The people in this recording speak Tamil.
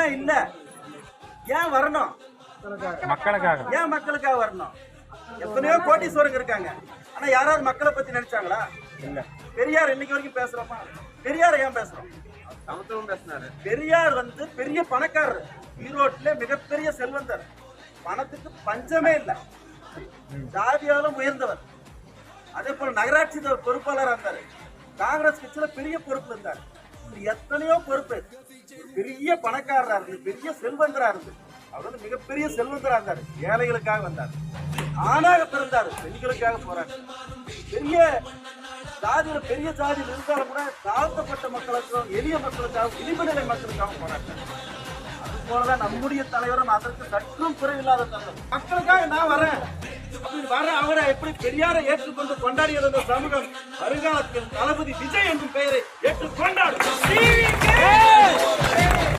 அண்ணன் இல்ல? ஏன் வரணும்? மக்களுக்காக. ஏன் மக்களுக்காக வரணும்? எத்தனையோ கோட்டீஸ்வரங்க இருக்காங்க. ஆனா யாராவது மக்களை பத்தி நினைச்சாங்களா? இல்ல. பெரியார் இன்னைக்கு வரைக்கும் பேசுறோமா பெரியார் ஏன் பேசுறோம்? சமத்துவம் பேசினாரு. பெரியார் வந்து பெரிய பணக்காரர். ஈரோட்டிலே மிகப்பெரிய செல்வந்தர். பணத்துக்கு பஞ்சமே இல்லை. ஜாதியாலும் உயர்ந்தவர். அதே போல நகராட்சி த- பொறுப்பாளரா இருந்தாரு. காங்கிரஸ் கட்சியில பெரிய பொறுப்பு இருந்தார். எத்தனையோ பொறுப்பு. பெரிய பணக்காரரா இருந்து பெரிய செல்வந்தரா இருந்து. அவர் வந்து மிகப்பெரிய செல்வந்தரா இருந்தார். ஏழைகளுக்காக வந்தார். ஆணாக பிறந்தார். பெண்களுக்காக போறாரு. பெரிய ஜாதியில பெரிய ஜாதியில் இருந்தாலும் கூட தாழ்த்தப்பட்ட மக்களுக்கும் எளிய மக்களுக்காக இழிவுநிலை மக்களுக்காகவும் போராட்டம் அது போலதான் நம்முடைய தலைவரும் அதற்கு சற்றும் குறைவில்லாத தலைவர். மக்களுக்காக நான் வரேன். வர அவரை எப்படி பெரியாரை ஏற்றுக்கொண்டு கொண்டாடியது இந்த சமூகம் வருங்காலத்தில் தளபதி விஜய் என்னும் பெயரை ஏற்றுக்கொண்டு